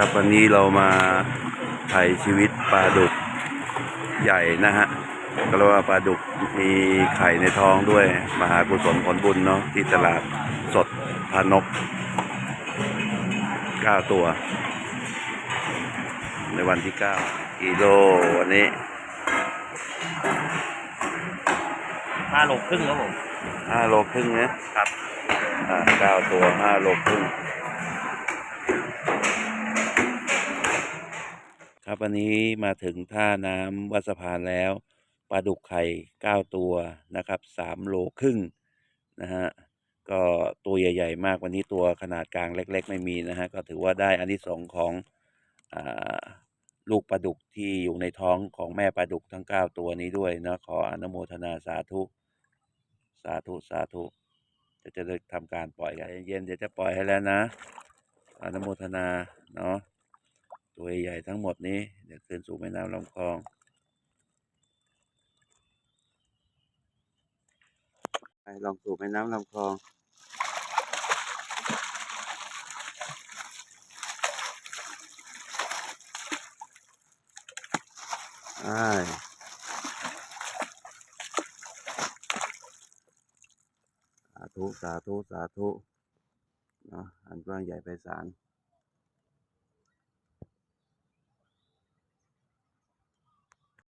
ครับวันนี้เรามาถ่ายชีวิตปลาดุกใหญ่นะฮะก็เรียกว่าปลาดุกมีไข่ในท้องด้วย มหากุศลผลบุญเนาะที่ตลาดสดพานกเก้าตัว ในวันที่เก้ากิโลวันนี้ห้าโลครึ่งครับผมห้าโลครึ่งนะครับอ่าเก้าตัวห้าโลครึ่ง ครับวันนี้มาถึงท่าน้ำวัดสะพานแล้วปลาดุกไข่เก้าตัวนะครับสามโลครึ่งนะฮะก็ตัวใหญ่ ๆ มากวันนี้ตัวขนาดกลางเล็ก ๆ ไม่มีนะฮะก็ถือว่าได้อันที่สองของอ่าลูกปลาดุกที่อยู่ในท้องของแม่ปลาดุกทั้งเก้าตัวนี้ด้วยนะขออนุโมทนาสาธุสาธุสาธุจะจะทำการปล่อยกันเย็นๆเดี๋ยวจะปล่อยให้แล้วนะอนุโมทนาเนาะ ตัวใหญ่ทั้งหมดนี้เดี๋ยวคืนสู่แม่น้ำลำคลองไปลองสู่แม่น้ำลำคลองใช่สาธุ สาธุ สาธุ เนาะอันกว้างใหญ่ไพศาล